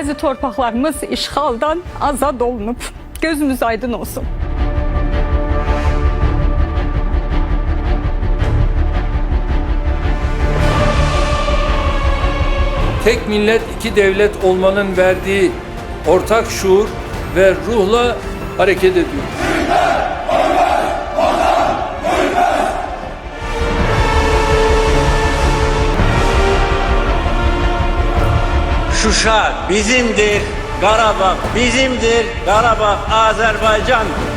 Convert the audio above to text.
Bəzi torpaqlarımız işğaldan azad olunub. Gözümüz aydın olsun. tek millet iki devlet olmanın verdiği ortak şuur ve ruhla hareket ediyor. Şuşa bizimdir, Karabağ bizimdir, Karabağ Azerbaycan'dır.